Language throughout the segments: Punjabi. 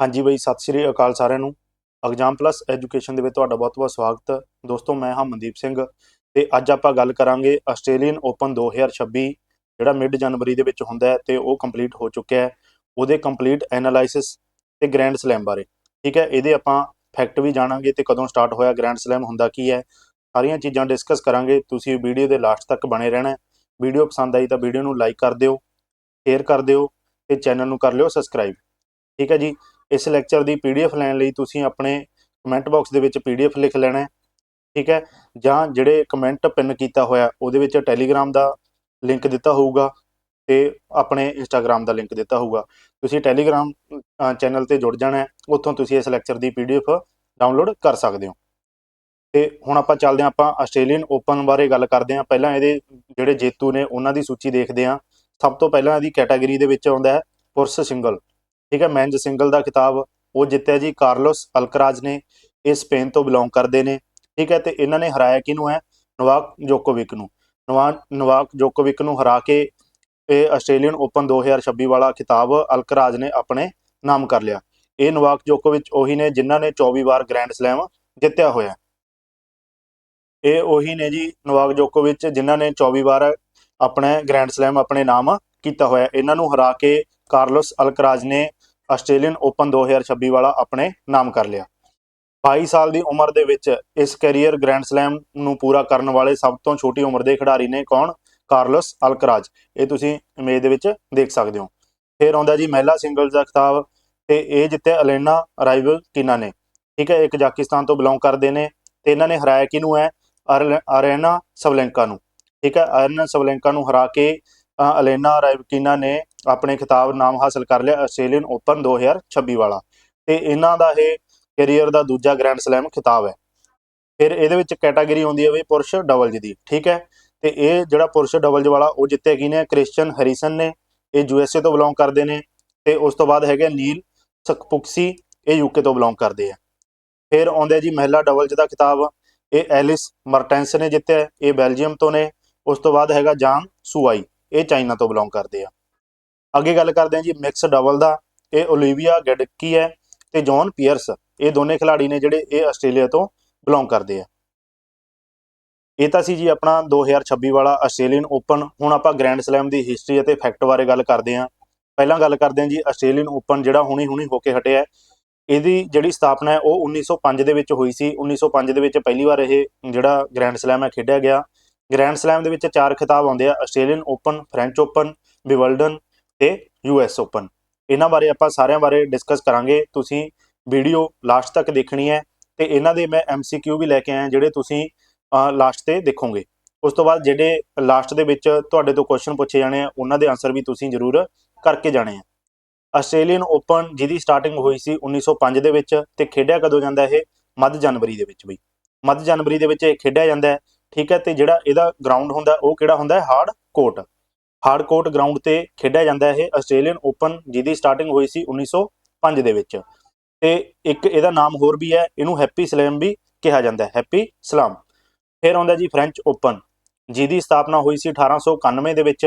ਹਾਂਜੀ ਬਈ, ਸਤਿ ਸ਼੍ਰੀ ਅਕਾਲ ਸਾਰਿਆਂ ਨੂੰ। ਐਗਜ਼ਾਮ ਪਲੱਸ ਐਜੂਕੇਸ਼ਨ ਦੇ ਵਿੱਚ ਤੁਹਾਡਾ ਬਹੁਤ-ਬਹੁਤ ਸਵਾਗਤ। ਦੋਸਤੋ, ਮੈਂ ਹਾਂ ਮਨਦੀਪ ਸਿੰਘ ਤੇ ਅੱਜ ਆਪਾਂ ਗੱਲ ਕਰਾਂਗੇ ਆਸਟ੍ਰੇਲੀਅਨ ਓਪਨ 2026 ਜਿਹੜਾ ਮਿਡ ਜਨਵਰੀ ਦੇ ਵਿੱਚ ਹੁੰਦਾ ਹੈ ਤੇ ਉਹ ਕੰਪਲੀਟ ਹੋ ਚੁੱਕਿਆ ਹੈ। ਉਹਦੇ ਕੰਪਲੀਟ ਐਨਾਲਾਈਸਿਸ ਤੇ ਗ੍ਰੈਂਡ ਸਲੈਮ ਬਾਰੇ, ਠੀਕ ਹੈ? ਇਹਦੇ ਆਪਾਂ ਫੈਕਟ ਵੀ ਜਾਣਾਂਗੇ ਤੇ ਕਦੋਂ ਸਟਾਰਟ ਹੋਇਆ ਗ੍ਰੈਂਡ ਸਲੈਮ ਹੁੰਦਾ ਕੀ ਹੈ। ਸਾਰੀਆਂ ਚੀਜ਼ਾਂ ਡਿਸਕਸ ਕਰਾਂਗੇ। ਤੁਸੀਂ ਵੀਡੀਓ ਦੇ ਲਾਸਟ ਤੱਕ ਬਣੇ ਰਹਿਣਾ ਵੀਡੀਓ ਪਸੰਦ ਆਈ ਤਾਂ ਵੀਡੀਓ ਨੂੰ ਲਾਈਕ ਕਰ ਦਿਓ ਸ਼ੇਅਰ ਕਰ ਦਿਓ ਤੇ ਚੈਨਲ ਨੂੰ ਕਰ ਲਿਓ ਸਬਸਕ੍ਰਾਈਬ ਠੀਕ ਹੈ ਜੀ? ਇਸ ਲੈਕਚਰ ਦੀ ਪੀਡੀਐਫ ਲੈਣ ਲਈ ਤੁਸੀਂ ਆਪਣੇ ਕਮੈਂਟ ਬਾਕਸ ਦੇ ਵਿੱਚ ਪੀਡੀਐਫ ਲਿਖ ਲੈਣਾ ਹੈ, ਠੀਕ ਹੈ? ਜਾਂ ਜਿਹੜੇ ਕਮੈਂਟ ਪਿੰਨ ਕੀਤਾ ਹੋਇਆ, ਉਹਦੇ ਵਿੱਚ ਟੈਲੀਗ੍ਰਾਮ ਦਾ ਲਿੰਕ ਦਿੱਤਾ ਹੋਊਗਾ ਤੇ ਆਪਣੇ ਇੰਸਟਾਗ੍ਰਾਮ ਦਾ ਲਿੰਕ ਦਿੱਤਾ ਹੋਊਗਾ। ਤੁਸੀਂ ਟੈਲੀਗ੍ਰਾਮ ਚੈਨਲ ਤੇ ਜੁੜ ਜਾਣਾ ਹੈ, ਉੱਥੋਂ ਤੁਸੀਂ ਇਸ ਲੈਕਚਰ ਦੀ ਪੀਡੀਐਫ ਡਾਊਨਲੋਡ ਕਰ ਸਕਦੇ ਹੋ। ਤੇ ਹੁਣ ਆਪਾਂ ਚੱਲਦੇ ਹਾਂ, ਆਪਾਂ ਆਸਟ੍ਰੇਲੀਅਨ ਓਪਨ ਬਾਰੇ ਗੱਲ ਕਰਦੇ ਹਾਂ। ਪਹਿਲਾਂ ਇਹਦੇ ਜਿਹੜੇ ਜੇਤੂ ਨੇ, ਉਹਨਾਂ ਦੀ ਸੂਚੀ ਦੇਖਦੇ ਹਾਂ। ਸਭ ਤੋਂ ਪਹਿਲਾਂ ਇਹਦੀ ਕੈਟਾਗਰੀ ਦੇ ਵਿੱਚ ਆਉਂਦਾ ਹੈ, ਪੁਰਸ਼ ਸਿੰਗਲ। ਠੀਕ ਹੈ ਮੈਨਜ ਸਿੰਗਲ ਦਾ ਖਿਤਾਬ ਉਹ ਜਿੱਤਿਆ ਜੀ, ਕਾਰਲੋਸ ਅਲਕਰਾਜ ਨੇ, ਇਹ ਸਪੇਨ ਤੋਂ ਬਿਲੋਂਗ ਕਰਦੇ ਨੇ, ਠੀਕ ਹੈ, ਤੇ ਇਹਨਾਂ ਨੇ ਹਰਾਇਆ ਕਿਹਨੂੰ ਹੈ? ਨਵਾਕ ਜੋਕੋਵਿਕ ਨੂੰ, ਨਵਾ, ਨਵਾਕ ਜੋਕੋਵਿਕ ਨੂੰ ਹਰਾ ਕੇ ਇਹ ਆਸਟ੍ਰੇਲੀਅਨ ਓਪਨ 2026 ਵਾਲਾ ਖਿਤਾਬ ਅਲਕਰਾਜ ਨੇ ਆਪਣੇ ਨਾਮ ਕਰ ਲਿਆ। ਇਹ ਨਵਾਕ ਜੋਕੋਵਿਚ ਉਹੀ ਨੇ ਜਿਨ੍ਹਾਂ ਨੇ 24 ਵਾਰ ਗ੍ਰੈਂਡ ਸਲੈਮ ਜਿੱਤਿਆ ਹੋਇਆ। ਇਹ ਉਹੀ ਨੇ ਜੀ ਨਵਾਕ ਜੋਕੋਵਿਚ ਜਿਨ੍ਹਾਂ ਨੇ 24 ਵਾਰ ਆਪਣੇ ਗ੍ਰੈਂਡ ਸਲੈਮ ਆਪਣੇ ਨਾਮ ਕੀਤਾ ਹੋਇਆ। ਇਹਨਾਂ ਨੂੰ ਹਰਾ ਕੇ ਕਾਰਲੋਸ ਅਲਕਰਾਜ ਨੇ ਆਸਟ੍ਰੇਲੀਅਨ ਓਪਨ 2026 ਵਾਲਾ ਆਪਣੇ ਨਾਮ ਕਰ ਲਿਆ। 22 ਸਾਲ ਦੀ ਉਮਰ ਦੇ ਵਿੱਚ ਇਸ ਕੈਰੀਅਰ ਗ੍ਰੈਂਡ ਸਲੈਮ ਨੂੰ ਪੂਰਾ ਕਰਨ ਵਾਲੇ ਸਭ ਤੋਂ ਛੋਟੀ ਉਮਰ ਦੇ ਖਿਡਾਰੀ ਨੇ ਕੌਣ? ਕਾਰਲਸ ਅਲਕਰਾਜ। ਇਹ ਤੁਸੀਂ ਇਮੇਜ ਦੇ ਵਿੱਚ ਦੇਖ ਸਕਦੇ ਹੋ। ਫਿਰ ਆਉਂਦਾ ਜੀ ਮਹਿਲਾ ਸਿੰਗਲਜ਼ ਦਾ ਖਿਤਾਬ ਤੇ ਇਹ ਜਿੱਤਿਆ ਅਲੇਨਾ ਰਾਈਵਲ ਕਿਨਾ ਨੇ। ਠੀਕ ਹੈ, ਇਹ ਕਜ਼ਾਕਿਸਤਾਨ ਤੋਂ ਬਿਲੋਂਗ ਕਰਦੇ ਨੇ ਤੇ ਇਹਨਾਂ ਨੇ ਹਰਾਇਆ ਕਿਹਨੂੰ ਹੈ? ਅਰੇਨਾ ਸਵਲੈਂਕਾ ਨੂੰ। ਠੀਕ ਹੈ, ਅਰੇਨਾ ਸਵਲੈਂਕਾ ਨੂੰ ਹਰਾ ਕੇ ਅਲੇਨਾ ਰਾਈਵਕਿਨਾ ਨੇ ਆਪਣੇ ਖਿਤਾਬ ਨਾਮ ਹਾਸਲ ਕਰ ਲਿਆ ਆਸਟ੍ਰੇਲੀਅਨ ਓਪਨ 2026 ਵਾਲਾ। ਤੇ ਇਹਨਾਂ ਦਾ ਇਹ ਕੈਰੀਅਰ ਦਾ ਦੂਜਾ ਗ੍ਰੈਂਡ ਸਲੈਮ ਖਿਤਾਬ ਹੈ। ਫਿਰ ਇਹਦੇ ਵਿੱਚ ਕੈਟਾਗਰੀ ਆਉਂਦੀ ਹੈ ਵੀ ਪੁਰਸ਼ ਡਬਲਜ਼ ਦੀ ਠੀਕ ਹੈ? ਤੇ ਇਹ ਜਿਹੜਾ ਪੁਰਸ਼ ਡਬਲਜ਼ ਵਾਲਾ, ਉਹ ਜਿੱਤੇ ਕੀ ਨੇ ਕ੍ਰਿਸਚੀਅਨ ਹੈਰੀਸਨ ਨੇ, ਇਹ ਯੂਐਸਏ ਤੋਂ ਬਿਲੋਂਗ ਕਰਦੇ ਨੇ, ਤੇ ਉਸ ਤੋਂ ਬਾਅਦ ਹੈਗੇ ਨੀਲ ਸਕਪੁਕਸੀ, ਇਹ ਯੂਕੇ ਤੋਂ ਬਿਲੋਂਗ ਕਰਦੇ ਆ। ਫਿਰ ਆਉਂਦੇ ਜੀ ਮਹਿਲਾ ਡਬਲਜ਼ ਦਾ ਖਿਤਾਬ, ਇਹ ਐਲਿਸ ਮਰਟੈਂਸ ਨੇ ਜਿੱਤਿਆ, ਇਹ ਬੈਲਜੀਅਮ ਤੋਂ ਨੇ, ਉਸ ਤੋਂ ਬਾਅਦ ਹੈਗਾ ਜਾਨ ਸੁਆਈ, ਇਹ ਚਾਈਨਾ ਤੋਂ ਬਿਲੋਂਗ ਕਰਦੇ ਆ। ਅੱਗੇ ਗੱਲ ਕਰਦੇ ਹਾਂ ਜੀ ਮਿਕਸ ਡਬਲ ਦਾ, ਇਹ ਓਲੀਵੀਆ ਗੈਡਕੀ ਹੈ ਤੇ ਜੌਨ ਪੀਅਰਸ ਇਹ ਦੋਨੇ ਖਿਡਾਰੀ ਨੇ ਜਿਹੜੇ ਇਹ ਆਸਟ੍ਰੇਲੀਆ ਤੋਂ ਬਿਲੋਂਗ ਕਰਦੇ ਆ। ਇਹ ਤਾਂ ਸੀ ਜੀ ਆਪਣਾ 2026 ਵਾਲਾ ਆਸਟ੍ਰੇਲੀਅਨ ਓਪਨ ਹੁਣ ਆਪਾਂ ਗ੍ਰੈਂਡ ਸਲੈਮ ਦੀ ਹਿਸਟਰੀ ਅਤੇ ਫੈਕਟ ਬਾਰੇ ਗੱਲ ਕਰਦੇ ਹਾਂ। ਪਹਿਲਾਂ ਗੱਲ ਕਰਦੇ ਹਾਂ ਜੀ, ਆਸਟ੍ਰੇਲੀਅਨ ਓਪਨ ਜਿਹੜਾ ਹੁਣੀ ਹੁਣੀ ਹੋ ਕੇ ਹਟਿਆ ਇਹਦੀ ਜਿਹੜੀ ਸਥਾਪਨਾ ਹੈ, ਉਹ 1905 ਦੇ ਵਿੱਚ ਹੋਈ ਸੀ। 1905 ਦੇ ਵਿੱਚ ਪਹਿਲੀ ਵਾਰ ਇਹ ਜਿਹੜਾ ਗ੍ਰੈਂਡ ਸਲੈਮ ਹੈ ਖੇਡਿਆ ਗਿਆ। ਗ੍ਰੈਂਡ ਸਲੈਮ ਦੇ ਵਿੱਚ ਚਾਰ ਖਿਤਾਬ ਆਉਂਦੇ ਆ, Australian Open French Open Wimbledon ਤੇ ਯੂਐਸ ਓਪਨ ਇਹਨਾਂ ਬਾਰੇ ਆਪਾਂ ਸਾਰਿਆਂ ਬਾਰੇ ਡਿਸਕਸ ਕਰਾਂਗੇ। ਤੁਸੀਂ ਵੀਡੀਓ ਲਾਸਟ ਤੱਕ ਦੇਖਣੀ ਹੈ ਤੇ ਇਹਨਾਂ ਦੇ ਮੈਂ ਐਮਸੀਕਿਊ ਵੀ ਲੈ ਕੇ ਆਇਆ, ਜਿਹੜੇ ਤੁਸੀਂ ਲਾਸਟ ਤੇ ਦੇਖੋਗੇ। ਉਸ ਤੋਂ ਬਾਅਦ ਜਿਹੜੇ ਲਾਸਟ ਦੇ ਵਿੱਚ ਤੁਹਾਡੇ ਤੋਂ ਕੁਐਸਚਨ ਪੁੱਛੇ ਜਾਣੇ ਆ, ਉਹਨਾਂ ਦੇ ਆਨਸਰ ਵੀ ਤੁਸੀਂ ਜ਼ਰੂਰ ਕਰਕੇ ਜਾਣੇ ਆ। ਆਸਟ੍ਰੇਲੀਅਨ ਓਪਨ ਜਿਹਦੀ ਸਟਾਰਟਿੰਗ ਹੋਈ ਸੀ 1905 ਦੇ ਵਿੱਚ ਤੇ ਖੇਡਿਆ ਕਦੋਂ ਜਾਂਦਾ ਇਹ? ਮੱਧ ਜਨਵਰੀ ਦੇ ਵਿੱਚ ਬਈ। ਮੱਧ ਜਨਵਰੀ ਦੇ ਵਿੱਚ ਇਹ ਖੇਡਿਆ ਜਾਂਦਾ ਹੈ। ਠੀਕ ਹੈ, ਤੇ ਜਿਹੜਾ ਇਹਦਾ ਗਰਾਊਂਡ ਹੁੰਦਾ, ਉਹ ਕਿਹੜਾ ਹੁੰਦਾ ਹੈ? Hard court hard court ground ਤੇ ਖੇਡਿਆ ਜਾਂਦਾ ਇਹ ਆਸਟ੍ਰੇਲੀਅਨ ਓਪਨ, ਜਿਹਦੀ ਸਟਾਰਟਿੰਗ ਹੋਈ ਸੀ 1905 ਦੇ ਵਿੱਚ। ਤੇ ਇੱਕ ਇਹਦਾ ਨਾਮ ਹੋਰ ਵੀ ਹੈ, ਇਹਨੂੰ ਹੈਪੀ ਸਲੈਮ ਵੀ ਕਿਹਾ ਜਾਂਦਾ ਹੈ, ਹੈਪੀ ਸਲਾਮ। ਫਿਰ ਆਉਂਦਾ ਜੀ ਫ੍ਰੈਂਚ ਓਪਨ, ਜਿਹਦੀ ਸਥਾਪਨਾ ਹੋਈ ਸੀ 1891 ਦੇ ਵਿੱਚ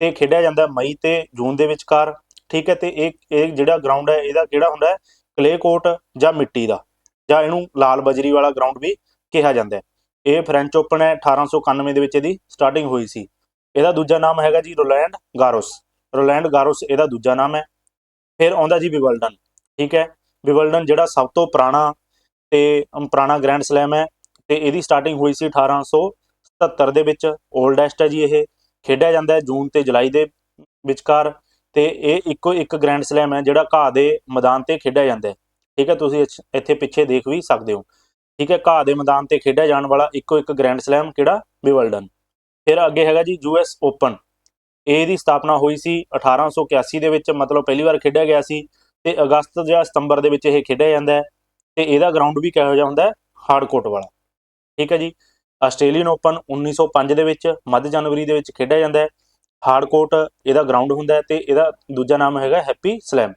ਤੇ ਖੇਡਿਆ ਜਾਂਦਾ ਮਈ ਤੇ ਜੂਨ ਦੇ ਵਿਚਕਾਰ। ਠੀਕ ਹੈ, ਤੇ ਇਹ ਇਹ ਜਿਹੜਾ ਗਰਾਊਂਡ ਹੈ, ਇਹਦਾ ਕਿਹੜਾ ਹੁੰਦਾ ਹੈ? ਕਲੇ ਕੋਰਟ ਜਾਂ ਮਿੱਟੀ ਦਾ, ਜਾਂ ਇਹਨੂੰ ਲਾਲ ਬਜਰੀ ਵਾਲਾ ਗਰਾਊਂਡ ਵੀ ਕਿਹਾ ਜਾਂਦਾ ਹੈ। ਇਹ ਫ੍ਰੈਂਚ ਓਪਨ ਹੈ 1891 ਦੇ ਵਿੱਚ ਇਹਦੀ ਸਟਾਰਟਿੰਗ ਹੋਈ ਸੀ। ਇਹਦਾ ਦੂਜਾ ਨਾਮ ਹੈਗਾ ਜੀ ਰੋਲੈਂਡ ਗਾਰੋਸ। ਰੋਲੈਂਡ ਗਾਰੋਸ ਇਹਦਾ ਦੂਜਾ ਨਾਮ ਹੈ। ਫਿਰ ਆਉਂਦਾ ਜੀ ਵਿਵਲਡਨ, ਠੀਕ ਹੈ? ਵਿਵਲਡਨ ਜਿਹੜਾ ਸਭ ਤੋਂ ਪੁਰਾਣਾ ਤੇ ਪੁਰਾਣਾ ਗ੍ਰੈਂਡ ਸਲੈਮ ਹੈ ਤੇ ਇਹਦੀ ਸਟਾਰਟਿੰਗ ਹੋਈ ਸੀ 1877 ਦੇ ਵਿੱਚ। 올ਡੈਸਟ ਹੈ ਜੀ ਇਹ। ਖੇਡਿਆ ਜਾਂਦਾ ਹੈ ਜੂਨ ਤੇ ਜੁਲਾਈ ਦੇ ਵਿਚਕਾਰ ਤੇ ਇਹ ਇੱਕੋ ਇੱਕ ਗ੍ਰੈਂਡ ਸਲੈਮ ਹੈ ਜਿਹੜਾ ਘਾਹ ਦੇ ਮੈਦਾਨ ਤੇ ਖੇਡਿਆ ਜਾਂਦਾ ਹੈ। ਠੀਕ ਹੈ? ਤੁਸੀਂ ਇੱਥੇ ਪਿੱਛੇ ਦੇਖ ਵੀ ਸਕਦੇ ਹੋ। ਠੀਕ ਹੈ? ਘਾਹ ਦੇ ਮੈਦਾਨ ਤੇ ਖੇਡਿਆ ਜਾਣ ਵਾਲਾ ਇੱਕੋ ਇੱਕ ਗ੍ਰੈਂਡ ਸਲੈਮ ਕਿਹੜਾ? ਵਿਵਲਡਨ। ਫਿਰ ਅੱਗੇ ਹੈਗਾ ਜੀ ਯੂਐਸ ਓਪਨ। ਇਹ ਦੀ ਸਥਾਪਨਾ ਹੋਈ ਸੀ 1881 ਦੇ ਵਿੱਚ, ਮਤਲਬ ਪਹਿਲੀ ਵਾਰ ਖੇਡਿਆ ਗਿਆ ਸੀ ਤੇ ਅਗਸਤ ਜਾਂ ਸਤੰਬਰ ਦੇ ਵਿੱਚ ਇਹ ਖੇਡਿਆ ਜਾਂਦਾ ਹੈ ਤੇ ਇਹਦਾ ਗਰਾਊਂਡ ਵੀ ਕਿਹੋ ਜਿਹਾ ਹੁੰਦਾ ਹੈ? ਹਾਰਡ ਕੋਰਟ ਵਾਲਾ। ਠੀਕ ਹੈ ਜੀ। ਆਸਟ੍ਰੇਲੀਅਨ ਓਪਨ 1905 ਦੇ ਵਿੱਚ, ਮੱਧ ਜਨਵਰੀ ਦੇ ਵਿੱਚ ਖੇਡਿਆ ਜਾਂਦਾ ਹੈ। ਹਾਰਡ ਕੋਰਟ ਇਹਦਾ ਗਰਾਊਂਡ ਹੁੰਦਾ ਹੈ ਤੇ ਇਹਦਾ ਦੂਜਾ ਨਾਮ ਹੈਗਾ ਹੈਪੀ ਸਲੈਮ।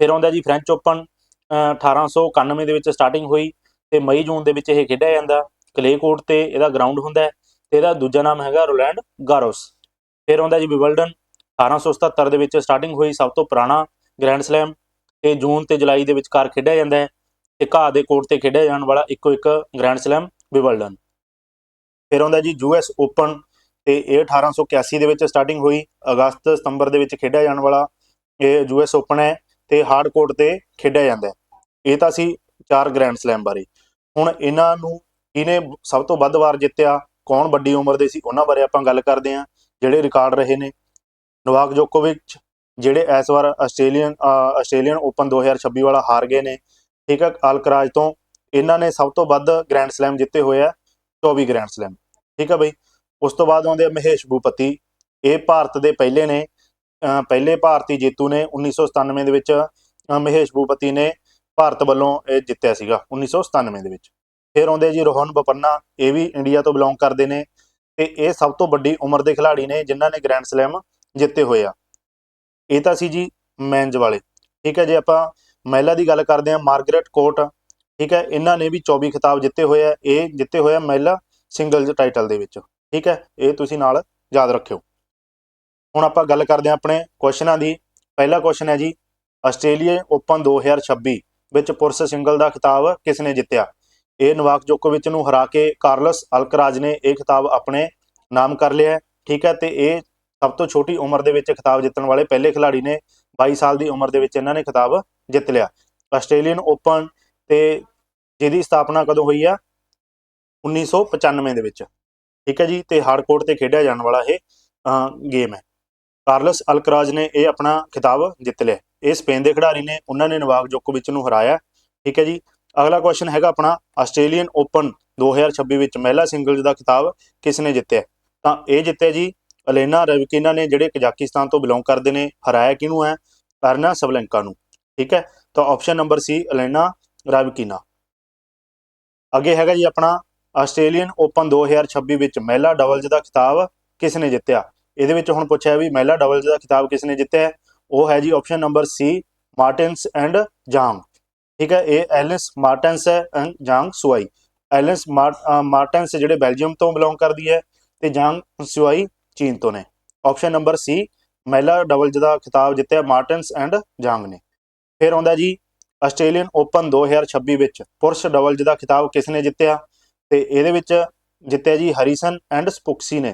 ਫਿਰ ਆਉਂਦਾ ਜੀ ਫ੍ਰੈਂਚ ਓਪਨ 1891 ਦੇ ਵਿੱਚ ਸਟਾਰਟਿੰਗ ਹੋਈ ਤੇ ਮਈ ਜੂਨ ਦੇ ਵਿੱਚ ਇਹ ਖੇਡਿਆ ਜਾਂਦਾ। ਕਲੇ ਕੋਰਟ ਤੇ ਇਹਦਾ ਗਰਾਊਂਡ ਹੁੰਦਾ ਹੈ। ਤੇ ਇਹਦਾ ਦੂਜਾ ਨਾਮ ਹੈਗਾ ਰੋਲੈਂਡ ਗਾਰੋਸ। ਫਿਰ ਆਉਂਦਾ ਜੀ ਵਿਵਲਡਨ 1877 ਦੇ ਵਿੱਚ ਸਟਾਰਟਿੰਗ ਹੋਈ ਸਭ ਤੋਂ ਪੁਰਾਣਾ ਗ੍ਰੈਂਡ ਸਲੈਮ ਤੇ ਜੂਨ ਤੇ ਜੁਲਾਈ ਦੇ ਵਿਚਕਾਰ ਖੇਡਿਆ ਜਾਂਦਾ ਹੈ ਤੇ ਘਾਹ ਦੇ ਕੋਰਟ ਤੇ ਖੇਡਿਆ ਜਾਣ ਵਾਲਾ ਇੱਕੋ ਇੱਕ ਗ੍ਰੈਂਡ ਸਲੈਮ ਵਿਬਲਡਨ ਫਿਰ ਆਉਂਦਾ ਜੀ ਯੂਐਸ ਓਪਨ ਤੇ ਇਹ 1881 ਦੇ ਵਿੱਚ ਸਟਾਰਟਿੰਗ ਹੋਈ, ਅਗਸਤ ਸਤੰਬਰ ਦੇ ਵਿੱਚ ਖੇਡਿਆ ਜਾਣ ਵਾਲਾ ਇਹ ਯੂਐਸ ਓਪਨ ਹੈ ਤੇ ਹਾਰਡ ਕੋਰਟ ਤੇ ਖੇਡਿਆ ਜਾਂਦਾ ਹੈ। ਇਹ ਤਾਂ ਸੀ ਚਾਰ ਗ੍ਰੈਂਡ ਸਲੈਮ ਬਾਰੇ। ਹੁਣ ਇਹਨਾਂ ਨੂੰ ਕਿਹਨੇ ਸਭ ਤੋਂ ਵੱਧ ਵਾਰ ਜਿੱਤਿਆ? ਕੌਣ ਵੱਡੀ ਉਮਰ ਦੇ ਸੀ, ਉਹਨਾਂ ਬਾਰੇ ਆਪਾਂ ਗੱਲ ਕਰਦੇ ਹਾਂ, ਜਿਹੜੇ ਰਿਕਾਰਡ ਰਹੇ ਨੇ। ਨੋਵਾਕ ਜੋਕੋਵਿਚ, ਜਿਹੜੇ ਇਸ ਵਾਰ ਆਸਟ੍ਰੇਲੀਅਨ ਆਸਟ੍ਰੇਲੀਅਨ ਓਪਨ 2026 ਵਾਲਾ ਹਾਰ ਗਏ ਨੇ, ਠੀਕ ਹੈ, ਅਲਕਰਾਜ ਤੋਂ ਇਹਨਾਂ ਨੇ ਸਭ ਤੋਂ ਵੱਧ ਗ੍ਰੈਂਡ ਸਲੈਮ ਜਿੱਤੇ ਹੋਏ ਆ 24 ਗ੍ਰੈਂਡ ਸਲੈਮ ਠੀਕ ਹੈ ਬਈ। ਉਸ ਤੋਂ ਬਾਅਦ ਆਉਂਦੇ ਆ ਮਹੇਸ਼ ਭੂਪਤੀ, ਇਹ ਭਾਰਤ ਦੇ ਪਹਿਲੇ ਨੇ ਪਹਿਲੇ ਭਾਰਤੀ ਜੇਤੂ ਨੇ 1997 ਦੇ ਵਿੱਚ ਮਹੇਸ਼ ਭੂਪਤੀ ਨੇ ਭਾਰਤ ਵੱਲੋਂ ਇਹ ਜਿੱਤਿਆ ਸੀਗਾ 1997 ਦੇ ਵਿੱਚ। ਫਿਰ ਆਉਂਦੇ ਜੀ ਰੋਹਨ ਬਪੰਨਾ, ਇਹ ਵੀ ਇੰਡੀਆ ਤੋਂ ਬਿਲੋਂਗ ਕਰਦੇ ਨੇ ਤੇ ਇਹ ਸਭ ਤੋਂ ਵੱਡੀ ਉਮਰ ਦੇ ਖਿਡਾਰੀ ਨੇ ਜਿਨ੍ਹਾਂ ਨੇ ਗ੍ਰੈਂਡ ਸਲੈਮ ਜਿੱਤੇ ਹੋਏ ਆ। ਇਹ ਤਾਂ ਸੀ ਜੀ ਮੈਨਜ ਵਾਲੇ। ਠੀਕ ਹੈ ਜੇ, ਆਪਾਂ ਮਹਿਲਾ ਦੀ ਗੱਲ ਕਰਦੇ ਹਾਂ, ਮਾਰਗਰਟ ਕੋਟ। ਠੀਕ ਹੈ, ਇਹਨਾਂ ਨੇ ਵੀ 24 ਖਿਤਾਬ ਜਿੱਤੇ ਹੋਏ ਆ। ਇਹ ਜਿੱਤੇ ਹੋਏ ਆ ਮਹਿਲਾ ਸਿੰਗਲਜ਼ ਟਾਈਟਲ ਦੇ ਵਿੱਚ। ਠੀਕ ਹੈ, ਇਹ ਤੁਸੀਂ ਨਾਲ ਯਾਦ ਰੱਖਿਓ। ਹੁਣ ਆਪਾਂ ਗੱਲ ਕਰਦੇ ਹਾਂ ਆਪਣੇ ਕੁਐਸਚਨਾਂ ਦੀ। ਪਹਿਲਾ ਕੁਐਸਚਨ ਹੈ ਜੀ, ਆਸਟ੍ਰੇਲੀਆ ਓਪਨ 2026 ਵਿੱਚ ਪੁਰਸ਼ ਸਿੰਗਲ ਦਾ ਖਿਤਾਬ ਕਿਸ ਨੇ ਜਿੱਤਿਆ? ਇਹ ਨਵਾਕ ਜੋਕੋਵਿਚ ਨੂੰ ਹਰਾ ਕੇ ਕਾਰਲਸ ਅਲਕਰਾਜ ਨੇ ਇਹ ਖਿਤਾਬ ਆਪਣੇ ਨਾਮ ਕਰ ਲਿਆ ਠੀਕ ਹੈ, ਤੇ ਇਹ ਸਭ ਤੋਂ ਛੋਟੀ ਉਮਰ ਦੇ ਵਿੱਚ ਖਿਤਾਬ ਜਿੱਤਣ ਵਾਲੇ ਪਹਿਲੇ ਖਿਡਾਰੀ ਨੇ 22 ਸਾਲ ਦੀ ਉਮਰ ਦੇ ਵਿੱਚ ਇਹਨਾਂ ਨੇ ਖਿਤਾਬ ਜਿੱਤ ਲਿਆ। ਆਸਟ੍ਰੇਲੀਅਨ ਓਪਨ ਤੇ ਜਿਹਦੀ ਸਥਾਪਨਾ ਕਦੋਂ ਹੋਈ ਆ? 1995 ਦੇ ਵਿੱਚ। ਠੀਕ ਹੈ ਜੀ, ਤੇ ਹਾਰਡਕੋਰਟ ਤੇ ਖੇਡਿਆ ਜਾਣ ਵਾਲਾ ਇਹ ਗੇਮ ਹੈ। ਕਾਰਲਸ ਅਲਕਰਾਜ ਨੇ ਇਹ ਆਪਣਾ ਖਿਤਾਬ ਜਿੱਤ ਲਿਆ। ਇਹ ਸਪੇਨ ਦੇ ਖਿਡਾਰੀ ਨੇ, ਉਹਨਾਂ ਨੇ ਨਵਾਕ ਜੋਕੋਵਿਚ ਨੂੰ ਹਰਾਇਆ। ਠੀਕ ਹੈ ਜੀ ਅਗਲਾ ਕੁਐਸਚਨ ਹੈਗਾ ਆਪਣਾ ਆਸਟ੍ਰੇਲੀਅਨ ਓਪਨ 2026 ਵਿੱਚ ਮਹਿਲਾ ਸਿੰਗਲਜ਼ ਦਾ ਖਿਤਾਬ ਕਿਸ ਨੇ ਜਿੱਤਿਆ? ਤਾਂ ਇਹ ਜਿੱਤਿਆ ਜੀ ਅਲੇਨਾ ਰਵਿਕਿਨਾ ਨੇ, ਜਿਹੜੇ ਕਜ਼ਾਕਿਸਤਾਨ ਤੋਂ ਬਿਲੋਂਗ ਕਰਦੇ ਨੇ, ਹਰਾਇਆ ਕਿਹਨੂੰ ਹੈ? ਅਰਨਾ ਸਵਲੈਂਕਾ ਨੂੰ। ਠੀਕ ਹੈ? ਤਾਂ ਆਪਸ਼ਨ ਨੰਬਰ ਸੀ ਅਲੇਨਾ ਰਾਵਿਕਿਨਾ। ਅੱਗੇ ਹੈਗਾ ਜੀ ਆਪਣਾ ਆਸਟ੍ਰੇਲੀਅਨ ਓਪਨ 2026 ਵਿੱਚ ਮਹਿਲਾ ਡਬਲਜ਼ ਦਾ ਖਿਤਾਬ ਕਿਸ ਨੇ ਜਿੱਤਿਆ? ਇਹਦੇ ਵਿੱਚ ਹੁਣ ਪੁੱਛਿਆ ਵੀ ਮਹਿਲਾ ਡਬਲਜ਼ ਦਾ ਖਿਤਾਬ ਕਿਸ ਨੇ ਜਿੱਤਿਆ? ਉਹ ਹੈ ਜੀ option number C Martins and ਜਾਮ ਠੀਕ ਹੈ, ਇਹ ਐਲਿਸ ਮਾਰਟਨਸ ਹੈ ਐਂਡ ਜਾਂਗ ਸੁਆਈ। ਐਲਿਸ ਮਾਰਟਨਸ ਜਿਹੜੇ ਬੈਲਜੀਅਮ ਤੋਂ ਬਿਲੋਂਗ ਕਰਦੀ ਹੈ ਤੇ ਜਾਂਗ ਸੁਆਈ ਚੀਨ ਤੋਂ ਨੇ। ਆਪਸ਼ਨ ਨੰਬਰ ਸੀ ਮਹਿਲਾ ਡਬਲਜ਼ ਦਾ ਖਿਤਾਬ ਜਿੱਤਿਆ ਮਾਰਟਨਸ ਐਂਡ ਜਾਂਗ ਨੇ। ਫਿਰ ਆਉਂਦਾ ਜੀ, ਆਸਟ੍ਰੇਲੀਅਨ ਓਪਨ 2026 ਵਿੱਚ ਪੁਰਸ਼ ਡਬਲਜ਼ ਦਾ ਖਿਤਾਬ ਕਿਸ ਨੇ ਜਿੱਤਿਆ? ਤੇ ਇਹਦੇ ਵਿੱਚ ਜਿੱਤਿਆ ਜੀ ਹਰੀਸਨ ਐਂਡ ਸਪੁਕਸੀ ਨੇ।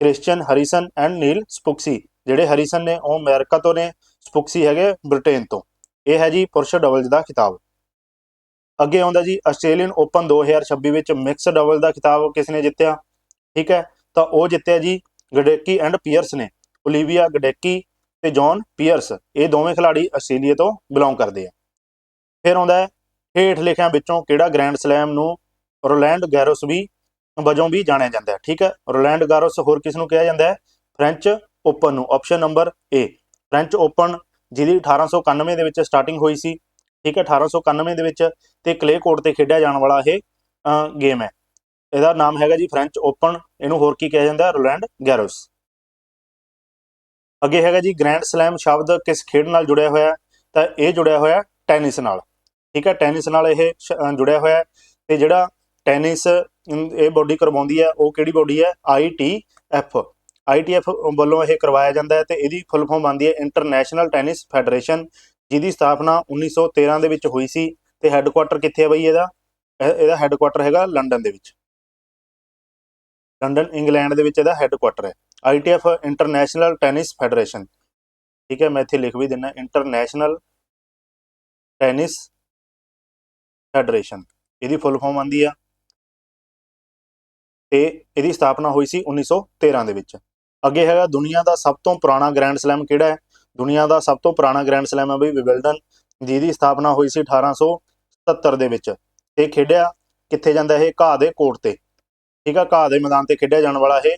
ਕ੍ਰਿਸਚੀਅਨ ਹਰੀਸਨ ਐਂਡ ਨੀਲ ਸਪੁਕਸੀ, ਜਿਹੜੇ ਹਰੀਸਨ ਨੇ ਉਹ ਅਮਰੀਕਾ ਤੋਂ ਨੇ, ਸਪੁਕਸੀ ਹੈਗੇ ਬ੍ਰਿਟੇਨ ਤੋਂ। ਇਹ ਹੈ ਜੀ ਪੁਰਸ਼ ਡਬਲਜ਼ ਦਾ ਖਿਤਾਬ। ਅੱਗੇ ਆਉਂਦਾ ਜੀ, ਆਸਟ੍ਰੇਲੀਅਨ ਓਪਨ 2026 ਵਿੱਚ ਮਿਕਸ ਡਬਲ ਦਾ ਖਿਤਾਬ ਕਿਸ ਨੇ ਜਿੱਤਿਆ? ਠੀਕ ਹੈ, ਤਾਂ ਉਹ ਜਿੱਤਿਆ ਜੀ ਗਡੇਕੀ ਐਂਡ ਪੀਅਰਸ ਨੇ। ਓਲੀਵੀਆ ਗਡੇਕੀ ਤੇ ਜੌਨ ਪੀਅਰਸ, ਇਹ ਦੋਵੇਂ ਖਿਡਾਰੀ ਆਸਟ੍ਰੇਲੀਆ ਤੋਂ ਬਿਲੋਂਗ ਕਰਦੇ ਆ। ਫਿਰ ਆਉਂਦਾ ਹੈ, ਹੇਠ ਲਿਖਿਆਂ ਵਿੱਚੋਂ ਕਿਹੜਾ ਗ੍ਰੈਂਡ ਸਲੈਮ ਨੂੰ ਰੋਲੈਂਡ ਗੈਰੋਸ ਵੀ ਵਜੋਂ ਵੀ ਜਾਣਿਆ ਜਾਂਦਾ ਹੈ। ਠੀਕ ਹੈ, ਰੋਲੈਂਡ ਗੈਰੋਸ ਹੋਰ ਕਿਸ ਨੂੰ ਕਿਹਾ ਜਾਂਦਾ ਹੈ? ਫ੍ਰੈਂਚ ਓਪਨ ਨੂੰ, option number A. French Open ਜਿਹਦੀ 1891 ਦੇ ਵਿੱਚ ਸਟਾਰਟਿੰਗ ਹੋਈ ਸੀ। ਠੀਕ ਹੈ 1891 ਦੇ ਵਿੱਚ ਤੇ ਕਲੇ ਕੋਰਟ ਤੇ ਖੇਡਿਆ ਜਾਣ ਵਾਲਾ ਇਹ ਗੇਮ ਹੈ। ਇਹਦਾ ਨਾਮ ਹੈਗਾ ਜੀ ਫ੍ਰੈਂਚ ਓਪਨ ਇਹਨੂੰ ਹੋਰ ਕੀ ਕਿਹਾ ਜਾਂਦਾ ਰੋਲੈਂਡ ਗੈਰੋਸ ਅੱਗੇ ਹੈਗਾ ਜੀ ਗ੍ਰੈਂਡ ਸਲੈਮ ਸ਼ਬਦ ਕਿਸ ਖੇਡ ਨਾਲ ਜੁੜਿਆ ਹੋਇਆ ਤਾਂ ਇਹ ਜੁੜਿਆ ਹੋਇਆ ਟੈਨਿਸ ਨਾਲ। ਠੀਕ ਹੈ, ਟੈਨਿਸ ਨਾਲ ਇਹ ਸ਼- ਜੁੜਿਆ ਹੋਇਆ ਹੈ ਤੇ ਜਿਹੜਾ ਟੈਨਿਸ ਇਹ ਬੋਡੀ ਕਰਵਾਉਂਦੀ ਹੈ, ਉਹ ਕਿਹੜੀ ਬੋਡੀ ਹੈ? ITF ITF ਵੱਲੋਂ ਇਹ ਕਰਵਾਇਆ ਜਾਂਦਾ ਹੈ ਤੇ ਇਹਦੀ ਫੁੱਲ ਫਾਰਮ ਆਉਂਦੀ ਹੈ ਇੰਟਰਨੈਸ਼ਨਲ ਟੈਨਿਸ ਫੈਡਰੇਸ਼ਨ ਜਿਹਦੀ ਸਥਾਪਨਾ 1913 ਦੇ ਵਿੱਚ ਹੋਈ ਸੀ। ਤੇ ਹੈੱਡਕੁਆਟਰ ਕਿੱਥੇ ਹੈ ਬਈ ਇਹਦਾ? ਇਹਦਾ ਹੈੱਡਕੁਆਟਰ ਹੈਗਾ ਲੰਡਨ ਦੇ ਵਿੱਚ। ਲੰਡਨ ਇੰਗਲੈਂਡ ਦੇ ਵਿੱਚ ਇਹਦਾ ਹੈੱਡਕੁਆਟਰ ਹੈ। ITF ਇੰਟਰਨੈਸ਼ਨਲ ਟੈਨਿਸ ਫੈਡਰੇਸ਼ਨ ਠੀਕ ਹੈ, ਮੈਂ ਇੱਥੇ ਲਿਖ ਵੀ ਦਿੰਦਾ ਇੰਟਰਨੈਸ਼ਨਲ ਟੈਨਿਸ ਫੈਡਰੇਸ਼ਨ ਇਹਦੀ ਫੁੱਲ ਫਾਰਮ ਆਂਦੀ ਆ। ਤੇ ਇਹਦੀ ਸਥਾਪਨਾ ਹੋਈ ਸੀ 1913 ਦੇ ਵਿੱਚ। ਅੱਗੇ ਹੈਗਾ ਦੁਨੀਆ ਦਾ ਸਭ ਤੋਂ ਪੁਰਾਣਾ ਗ੍ਰੈਂਡ ਸਲੈਮ ਕਿਹੜਾ ਹੈ? ਦੁਨੀਆ ਦਾ ਸਭ ਤੋਂ ਪੁਰਾਣਾ ਗ੍ਰੈਂਡ ਸਲੈਮ ਹੈ ਬਈ ਵਿਬਲਡਨ ਜਿਹਦੀ ਸਥਾਪਨਾ ਹੋਈ ਸੀ 1877 ਦੇ ਵਿੱਚ। ਇਹ ਖੇਡਿਆ ਕਿੱਥੇ ਜਾਂਦਾ ਇਹ? ਘਾਹ ਦੇ ਕੋਰਟ ਤੇ। ਠੀਕ ਆ, ਘਾਹ ਦੇ ਮੈਦਾਨ ਤੇ ਖੇਡਿਆ ਜਾਣ ਵਾਲਾ ਇਹ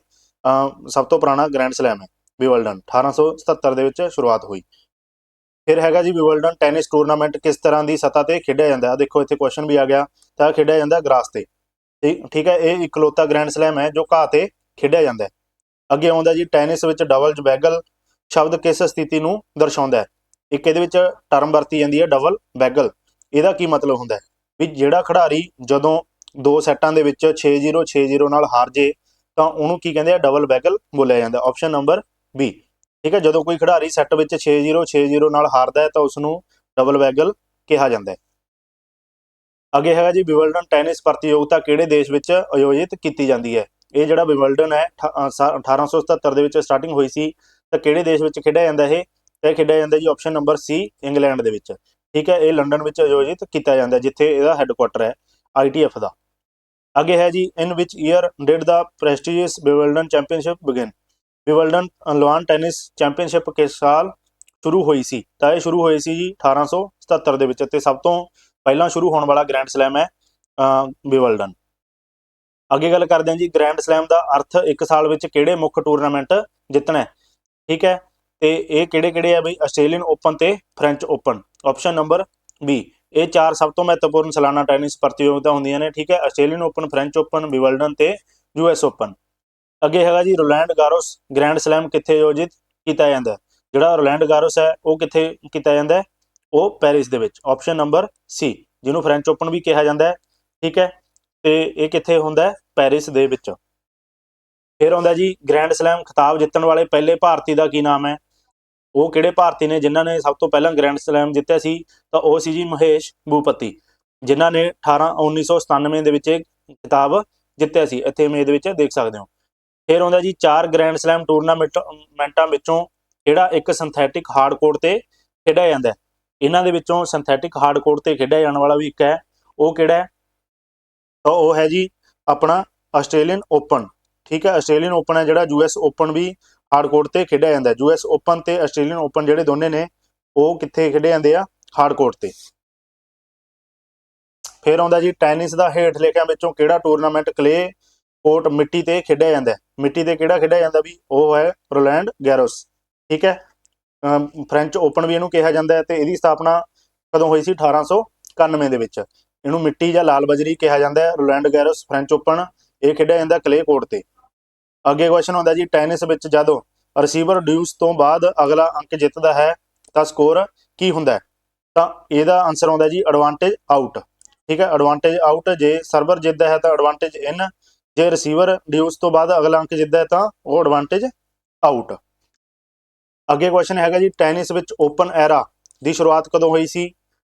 ਸਭ ਤੋਂ ਪੁਰਾਣਾ ਗ੍ਰੈਂਡ ਸਲੈਮ ਹੈ ਵਿਬਲਡਨ 1877 ਦੇ ਵਿੱਚ ਸ਼ੁਰੂਆਤ ਹੋਈ। ਫਿਰ ਹੈਗਾ ਜੀ ਵਿਵਲਡਨ ਟੈਨਿਸ ਟੂਰਨਾਮੈਂਟ, ਕਿਸ ਤਰ੍ਹਾਂ ਦੀ ਸਤ੍ਹਾ ਤੇ ਖੇਡਿਆ ਜਾਂਦਾ ਹੈ? ਦੇਖੋ, ਇੱਥੇ ਕੁਐਸਚਨ ਵੀ ਆ ਗਿਆ। ਤਾਂ ਖੇਡਿਆ ਜਾਂਦਾ ਗ੍ਰਾਸ ਤੇ। ਠੀਕ ਠੀਕ ਹੈ, ਇਹ ਇਕਲੌਤਾ ਗ੍ਰੈਂਡ ਸਲੈਮ ਹੈ ਜੋ ਘਾਹ ਤੇ ਖੇਡਿਆ ਜਾਂਦਾ ਹੈ। ਅੱਗੇ ਆਉਂਦਾ ਜੀ ਟੈਨਿਸ ਵਿੱਚ ਡਬਲ ਬੈਗਲ ਸ਼ਬਦ ਕਿਸ ਸਥਿਤੀ ਨੂੰ ਦਰਸਾਉਂਦਾ ਹੈ? ਇੱਕ ਇਹਦੇ ਵਿੱਚ ਟਰਮ ਵਰਤੀ ਜਾਂਦੀ ਹੈ ਡਬਲ ਬੈਗਲ ਇਹਦਾ ਕੀ ਮਤਲਬ ਹੁੰਦਾ ਹੈ? ਵੀ ਜਿਹੜਾ ਖਿਡਾਰੀ ਜਦੋਂ ਦੋ ਸੈੱਟਾਂ ਦੇ ਵਿੱਚ 6-0 6-0 ਨਾਲ ਹਾਰ ਜੇ ਤਾਂ ਉਹਨੂੰ ਕੀ ਕਹਿੰਦੇ ਆ? ਡਬਲ ਬੈਗਲ ਬੋਲਿਆ ਜਾਂਦਾ। ਆਪਸ਼ਨ ਨੰਬਰ ਬੀ ਠੀਕ ਹੈ? ਜਦੋਂ ਕੋਈ ਖਿਡਾਰੀ ਸੈੱਟ ਵਿੱਚ 6-0 6-0 ਨਾਲ ਹਾਰਦਾ ਹੈ ਤਾਂ ਉਸ ਨੂੰ ਡਬਲ ਬੈਗਲ ਕਿਹਾ ਜਾਂਦਾ ਹੈ। ਅੱਗੇ ਹੈਗਾ ਜੀ ਵਿਵਲਡਨ ਟੈਨਿਸ ਪ੍ਰਤੀਯੋਗਤਾ ਕਿਹੜੇ ਦੇਸ਼ ਵਿੱਚ ਆਯੋਜਿਤ ਕੀਤੀ ਜਾਂਦੀ ਹੈ? ਇਹ ਜਿਹੜਾ ਵਿੰਬਲਡਨ ਹੈ ਠ- ਅ, ਸਾ- 1877 ਦੇ ਵਿੱਚ ਸਟਾਰਟਿੰਗ ਹੋਈ ਸੀ ਤਾਂ ਕਿਹੜੇ ਦੇਸ਼ ਵਿੱਚ ਖੇਡਿਆ ਜਾਂਦਾ ਇਹ? ਇਹ ਖੇਡਿਆ ਜਾਂਦਾ ਜੀ ਆਪਸ਼ਨ ਨੰਬਰ ਸੀ ਇੰਗਲੈਂਡ ਦੇ ਵਿੱਚ। ਠੀਕ ਹੈ, ਇਹ ਲੰਡਨ ਵਿੱਚ ਆਯੋਜਿਤ ਕੀਤਾ ਜਾਂਦਾ, ਜਿੱਥੇ ਇਹਦਾ ਹੈੱਡਕੁਆਟਰ ਹੈ ਆਈਟੀਐਫ ਦਾ। ਅੱਗੇ ਹੈ ਜੀ in which year did the prestigious Wimbledon championship begin Wimbledon lawn tennis championship ਕਿਸ ਸਾਲ ਸ਼ੁਰੂ ਹੋਈ ਸੀ? ਤਾਂ ਇਹ ਸ਼ੁਰੂ ਹੋਈ ਸੀ ਜੀ 1877 ਦੇ ਵਿੱਚ, ਤੇ ਸਭ ਤੋਂ ਪਹਿਲਾਂ ਸ਼ੁਰੂ ਹੋਣ ਵਾਲਾ ਗ੍ਰੈਂਡ ਸਲੈਮ ਹੈ ਵਿਵਲਡਨ ਅੱਗੇ ਗੱਲ ਕਰਦੇ ਹਾਂ ਜੀ ਗ੍ਰੈਂਡ ਸਲੈਮ ਦਾ ਅਰਥ ਇੱਕ ਸਾਲ ਵਿੱਚ ਕਿਹੜੇ ਮੁੱਖ ਟੂਰਨਾਮੈਂਟ ਜਿੱਤਣਾ ਹੈ? ਠੀਕ ਹੈ ਤੇ ਇਹ ਕਿਹੜੇ ਕਿਹੜੇ ਆ ਬਈ? ਆਸਟ੍ਰੇਲੀਅਨ ਓਪਨ ਤੇ French Open option number B ਇਹ ਚਾਰ ਸਭ ਤੋਂ ਮਹੱਤਵਪੂਰਨ ਸਾਲਾਨਾ ਟੈਨਿਸ ਪ੍ਰਤੀਯੋਗਤਾ ਹੁੰਦੀਆਂ ਨੇ, ਠੀਕ ਹੈ? Australian open French open Wimbledon ਤੇ ਯੂਐਸ ਓਪਨ ਅੱਗੇ ਹੈਗਾ ਜੀ ਰੋਲੈਂਡ ਗਾਰੋਸ ਗ੍ਰੈਂਡ ਸਲੈਮ ਕਿੱਥੇ ਆਯੋਜਿਤ ਕੀਤਾ ਜਾਂਦਾ ਹੈ? ਜਿਹੜਾ ਰੋਲੈਂਡ ਗਾਰੋਸ ਹੈ, ਉਹ ਕਿੱਥੇ ਕੀਤਾ ਜਾਂਦਾ ਹੈ? ਉਹ ਪੈਰਿਸ ਦੇ ਵਿੱਚ। ਆਪਸ਼ਨ ਨੰਬਰ ਸੀ ਜਿਹਨੂੰ ਫ੍ਰੈਂਚ ਓਪਨ ਵੀ ਕਿਹਾ ਜਾਂਦਾ ਹੈ, ਠੀਕ ਹੈ? ਤੇ ਇਹ ਕਿੱਥੇ ਹੁੰਦਾ ਹੈ? ਪੈਰਿਸ ਦੇ ਵਿੱਚ। ਫਿਰ ਆਉਂਦਾ ਜੀ ਗ੍ਰੈਂਡ ਸਲੈਮ ਖਿਤਾਬ ਜਿੱਤਣ ਵਾਲੇ ਪਹਿਲੇ ਭਾਰਤੀ ਦਾ ਕੀ ਨਾਮ ਹੈ? ਉਹ ਕਿਹੜੇ ਭਾਰਤੀ ਨੇ ਜਿਨ੍ਹਾਂ ਨੇ ਸਭ ਤੋਂ ਪਹਿਲਾਂ ਗ੍ਰੈਂਡ ਸਲੈਮ ਜਿੱਤਿਆ ਸੀ? ਤਾਂ ਉਹ ਸੀ ਜੀ ਮਹੇਸ਼ ਭੂਪਤੀ, ਜਿਨ੍ਹਾਂ ਨੇ 18 1997 ਦੇ ਵਿੱਚ ਇਹ ਖਿਤਾਬ ਜਿੱਤਿਆ ਸੀ। ਇੱਥੇ ਇਮੇਜ ਵਿੱਚ ਦੇਖ ਸਕਦੇ ਹੋ। ਫਿਰ ਆਉਂਦਾ ਜੀ ਚਾਰ ਗ੍ਰੈਂਡ ਸਲੈਮ ਟੂਰਨਾਮੈਂਟਾਂ ਵਿੱਚੋਂ ਜਿਹੜਾ ਇੱਕ ਸਿੰਥੈਟਿਕ ਹਾਰਡ ਕੋਰਟ ਤੇ ਖੇਡਿਆ ਜਾਂਦਾ ਹੈ। ਇਹਨਾਂ ਦੇ ਵਿੱਚੋਂ ਸਿੰਥੈਟਿਕ ਹਾਰਡ ਕੋਰਟ ਤੇ ਖੇਡਿਆ ਜਾਣ ਵਾਲਾ ਵੀ ਇੱਕ ਹੈ। ਉਹ ਕਿਹੜਾ ਹੈ? ਤਾਂ ਉਹ ਹੈ ਜੀ ਆਪਣਾ ਆਸਟ੍ਰੇਲੀਅਨ ਓਪਨ ਠੀਕ ਹੈ? ਆਸਟ੍ਰੇਲੀਅਨ ਓਪਨ ਹੈ ਜਿਹੜਾ ਯੂਐਸ ਓਪਨ ਵੀ ਹਾਰਡ ਕੋਰਟ ਤੇ ਖੇਡਿਆ ਜਾਂਦਾ ਹੈ। ਯੂਐਸ ਓਪਨ ਤੇ ਆਸਟ੍ਰੇਲੀਅਨ ਓਪਨ ਜਿਹੜੇ ਦੋਨੇ ਨੇ, ਉਹ ਕਿੱਥੇ ਖੇਡੇ ਜਾਂਦੇ ਆ? ਹਾਰਡ ਕੋਰਟ ਤੇ। ਫਿਰ ਆਉਂਦਾ ਜੀ, ਟੈਨਿਸ ਦਾ ਹੇਠ ਲਿਖਿਆ ਵਿੱਚੋਂ ਕਿਹੜਾ ਟੂਰਨਾਮੈਂਟ ਕਲੇ ਕੋਰਟ ਮਿੱਟੀ ਤੇ ਖੇਡਿਆ ਜਾਂਦਾ ਹੈ? ਮਿੱਟੀ ਤੇ ਕਿਹੜਾ ਖੇਡਿਆ ਜਾਂਦਾ ਵੀ? ਉਹ ਹੈ ਰੋਲੈਂਡ ਗੈਰੋਸ। ਠੀਕ ਹੈ? ਅਮ, ਫ੍ਰੈਂਚ ਓਪਨ ਵੀ ਇਹਨੂੰ ਕਿਹਾ ਜਾਂਦਾ ਹੈ ਤੇ ਇਹਦੀ ਸਥਾਪਨਾ ਕਦੋਂ ਹੋਈ ਸੀ? 1891 ਦੇ ਵਿੱਚ। ਇਹਨੂੰ ਮਿੱਟੀ ਜਾਂ ਲਾਲ ਬਜਰੀ ਕਿਹਾ ਜਾਂਦਾ ਹੈ। ਰੋਲੈਂਡ ਗੈਰੋਸ, ਫ੍ਰੈਂਚ ਓਪਨ, ਇਹ ਖੇਡਿਆ ਜਾਂਦਾ ਕਲੇ ਕੋਰਟ ਤੇ। ਅੱਗੇ ਕੁਐਸਚਨ ਹੁੰਦਾ ਜੀ, ਟੈਨਿਸ ਵਿੱਚ ਜਦੋਂ ਰਿਸੀਵਰ ਡਿਊਸ ਤੋਂ ਬਾਅਦ ਅਗਲਾ ਅੰਕ ਜਿੱਤਦਾ ਹੈ, ਤਾਂ ਸਕੋਰ ਕੀ ਹੁੰਦਾ ਹੈ? ਤਾਂ ਇਹਦਾ ਆਨਸਰ ਆਉਂਦਾ ਜੀ ਐਡਵਾਂਟੇਜ ਆਊਟ ਠੀਕ ਹੈ? ਐਡਵਾਂਟੇਜ ਆਊਟ ਜੇ ਸਰਵਰ ਜਿੱਤਦਾ ਹੈ, ਤਾਂ ਐਡਵਾਂਟੇਜ ਇਨ ਜੇ ਰਿਸੀਵਰ ਡਿਊਸ ਤੋਂ ਬਾਅਦ ਅਗਲਾ ਅੰਕ ਜਿੱਤਦਾ ਹੈ, ਤਾਂ ਉਹ ਐਡਵਾਂਟੇਜ ਆਊਟ ਅੱਗੇ ਕੁਐਸਚਨ ਹੈਗਾ ਜੀ, ਟੈਨਿਸ ਵਿੱਚ ਓਪਨ ਐਰਾ ਦੀ ਸ਼ੁਰੂਆਤ ਕਦੋਂ ਹੋਈ ਸੀ?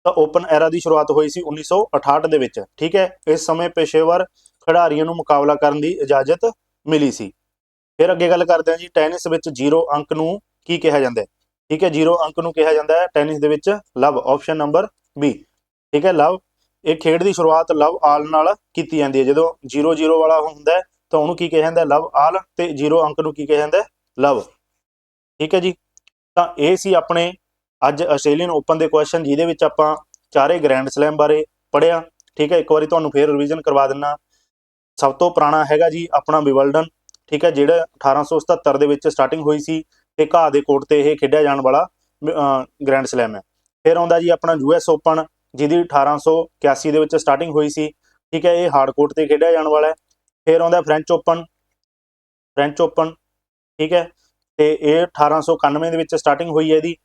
ਤਾਂ ਓਪਨ ਐਰਾ ਦੀ ਸ਼ੁਰੂਆਤ ਹੋਈ ਸੀ 1968 ਦੇ ਵਿੱਚ, ਠੀਕ ਹੈ? ਇਸ ਸਮੇਂ ਪੇਸ਼ੇਵਰ ਖਿਡਾਰੀਆਂ ਨੂੰ ਮੁਕਾਬਲਾ ਕਰਨ ਦੀ ਇਜਾਜ਼ਤ ਮਿਲੀ ਸੀ। ਫਿਰ ਅੱਗੇ ਗੱਲ ਕਰਦੇ ਹਾਂ ਜੀ, ਟੈਨਿਸ ਵਿੱਚ ਜ਼ੀਰੋ ਅੰਕ ਨੂੰ ਕੀ ਕਿਹਾ ਜਾਂਦਾ ਹੈ? ਠੀਕ ਹੈ, ਜ਼ੀਰੋ ਅੰਕ ਨੂੰ ਕਿਹਾ ਜਾਂਦਾ ਹੈ ਟੈਨਿਸ ਦੇ ਵਿੱਚ ਲਵ ਆਪਸ਼ਨ ਨੰਬਰ ਬੀ ਠੀਕ ਹੈ, ਲਵ, ਇਹ ਖੇਡ ਦੀ ਸ਼ੁਰੂਆਤ ਲਵ ਆਲ ਨਾਲ ਕੀਤੀ ਜਾਂਦੀ ਹੈ। ਜਦੋਂ 0-0 ਵਾਲਾ ਹੁੰਦਾ ਤਾਂ ਉਹਨੂੰ ਕੀ ਕਿਹਾ ਜਾਂਦਾ ਲਵ ਆਲ ਤੇ ਜ਼ੀਰੋ ਅੰਕ ਨੂੰ ਕੀ ਕਿਹਾ ਜਾਂਦਾ ਲਵ। ਠੀਕ ਹੈ ਜੀ, ਤਾਂ ਇਹ ਸੀ ਆਪਣੇ ਅੱਜ ਆਸਟ੍ਰੇਲੀਅਨ ਓਪਨ ਦੇ ਕੁਐਸਚਨ ਜਿਹਦੇ ਵਿੱਚ ਆਪਾਂ ਚਾਰੇ ਗ੍ਰੈਂਡ ਸਲੈਮ ਬਾਰੇ ਪੜਿਆ ਠੀਕ ਹੈ, ਇੱਕ ਵਾਰੀ ਤੁਹਾਨੂੰ ਫੇਰ ਰਿਵੀਜ਼ਨ ਕਰਵਾ ਦਿੰਨਾ। ਸਭ ਤੋਂ ਪੁਰਾਣਾ ਹੈਗਾ ਜੀ ਆਪਣਾ ਵਿਵਲਡਨ ਠੀਕ ਹੈ, ਜਿਹੜਾ 1877 ਦੇ ਵਿੱਚ ਸਟਾਰਟਿੰਗ ਹੋਈ ਸੀ ਤੇ ਘਾਹ ਦੇ ਕੋਰਟ ਤੇ ਇਹ ਖੇਡਿਆ ਜਾਣ ਵਾਲਾ ਗ੍ਰੈਂਡ ਸਲੈਮ ਹੈ। ਫਿਰ ਆਉਂਦਾ ਜੀ ਆਪਣਾ ਯੂਐਸ ਓਪਨ ਜਿਹਦੀ 1881 ਦੇ ਵਿੱਚ ਸਟਾਰਟਿੰਗ ਹੋਈ ਸੀ। ਠੀਕ ਹੈ, ਇਹ ਹਾਰਡ ਕੋਰਟ ਤੇ ਖੇਡਿਆ ਜਾਣ ਵਾਲਾ ਹੈ। ਫਿਰ ਆਉਂਦਾ ਫ੍ਰੈਂਚ ਓਪਨ ਫ੍ਰੈਂਚ ਓਪਨ ਠੀਕ ਹੈ, ਤੇ ਇਹ 1891 ਦੇ ਵਿੱਚ ਸਟਾਰਟਿੰਗ ਹੋਈ ਹੈ ਇਹਦੀ।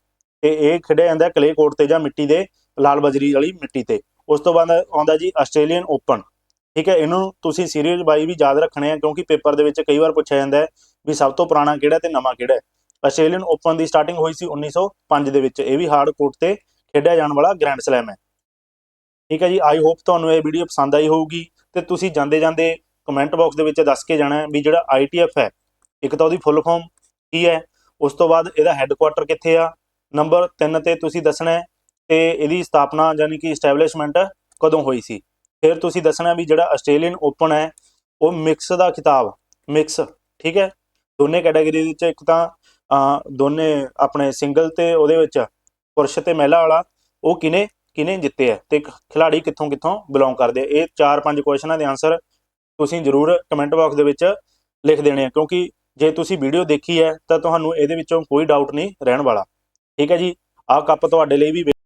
ਤੇ ਇਹ ਖੇਡਿਆ ਜਾਂਦਾ ਕਲੇ ਕੋਰਟ ਤੇ ਜਾਂ ਮਿੱਟੀ ਦੇ, ਲਾਲ ਬਜਰੀ ਵਾਲੀ ਮਿੱਟੀ ਤੇ। ਉਸ ਤੋਂ ਬਾਅਦ ਆਉਂਦਾ ਜੀ ਆਸਟ੍ਰੇਲੀਅਨ ਓਪਨ ਠੀਕ ਹੈ, ਇਹਨੂੰ ਤੁਸੀਂ ਸੀਰੀਜ਼ ਬਾਈ ਵੀ ਯਾਦ ਰੱਖਣੇ ਆ, ਕਿਉਂਕਿ ਪੇਪਰ ਦੇ ਵਿੱਚ ਕਈ ਵਾਰ ਪੁੱਛਿਆ ਜਾਂਦਾ ਹੈ ਵੀ ਸਭ ਤੋਂ ਪੁਰਾਣਾ ਕਿਹੜਾ ਤੇ ਨਵਾਂ ਕਿਹੜਾ ਹੈ। ਆਸਟ੍ਰੇਲੀਅਨ ਓਪਨ ਦੀ ਸਟਾਰਟਿੰਗ ਹੋਈ ਸੀ 1905 ਦੇ ਵਿੱਚ, ਇਹ ਵੀ ਹਾਰਡ ਕੋਰਟ ਤੇ ਖੇਡਿਆ ਜਾਣ ਵਾਲਾ ਗ੍ਰੈਂਡ ਸਲੈਮ ਹੈ। ਠੀਕ ਹੈ ਜੀ ਆਈ ਹੋਪ ਤੁਹਾਨੂੰ ਇਹ ਵੀਡੀਓ ਪਸੰਦ ਆਈ ਹੋਊਗੀ ਤੇ ਤੁਸੀਂ ਜਾਂਦੇ ਜਾਂਦੇ ਕਮੈਂਟ ਬਾਕਸ ਦੇ ਵਿੱਚ ਦੱਸ ਕੇ ਜਾਣਾ ਵੀ ਜਿਹੜਾ ਆਈਟੀਐਫ ਹੈ, ਇੱਕ ਤਾਂ ਉਹਦੀ ਫੁੱਲ ਫਾਰਮ ਕੀ ਹੈ, ਉਸ ਤੋਂ ਬਾਅਦ ਇਹਦਾ ਹੈੱਡਕੁਆਟਰ ਕਿੱਥੇ ਆ ਨੰਬਰ 3 ਤੇ ਤੁਸੀਂ ਦੱਸਣਾ ਹੈ ਤੇ ਇਹਦੀ ਸਥਾਪਨਾ ਯਾਨੀ ਕਿ ਐਸਟੈਬਲਿਸ਼ਮੈਂਟ ਕਦੋਂ ਹੋਈ ਸੀ। ਫਿਰ ਤੁਸੀਂ ਦੱਸਣਾ ਵੀ ਜਿਹੜਾ ਆਸਟ੍ਰੇਲੀਅਨ ਓਪਨ ਹੈ, ਉਹ ਮਿਕਸ ਦਾ ਖਿਤਾਬ ਮਿਕਸ ਠੀਕ ਹੈ? ਦੋਨੇ ਕੈਟਾਗਰੀ ਵਿੱਚ ਇੱਕ ਤਾਂ ਦੋਨੇ ਆਪਣੇ ਸਿੰਗਲ ਤੇ ਉਹਦੇ ਵਿੱਚ ਪੁਰਸ਼ ਤੇ ਮਹਿਲਾ ਵਾਲਾ, ਉਹ ਕਿਨੇ ਕਿਨੇ ਜਿੱਤੇ ਆ ਤੇ ਖਿਲਾੜੀ ਕਿੱਥੋਂ ਕਿੱਥੋਂ ਬਿਲੋਂਗ ਕਰਦੇ? ਇਹ 4-5 ਕੁਐਸਚਨਾਂ ਦੇ ਆਨਸਰ ਤੁਸੀਂ ਜਰੂਰ ਕਮੈਂਟ ਬਾਕਸ ਦੇ ਵਿੱਚ ਲਿਖ ਦੇਣੇ ਆ, ਕਿਉਂਕਿ ਜੇ ਤੁਸੀਂ ਵੀਡੀਓ ਦੇਖੀ ਹੈ, ਤਾਂ ਤੁਹਾਨੂੰ ਇਹਦੇ ਵਿੱਚੋਂ ਕੋਈ ਡਾਊਟ ਨਹੀਂ ਰਹਿਣ ਵਾਲਾ, ਠੀਕ ਹੈ ਜੀ? ਆਹ ਕੱਪ ਤੁਹਾਡੇ ਲਈ ਵੀ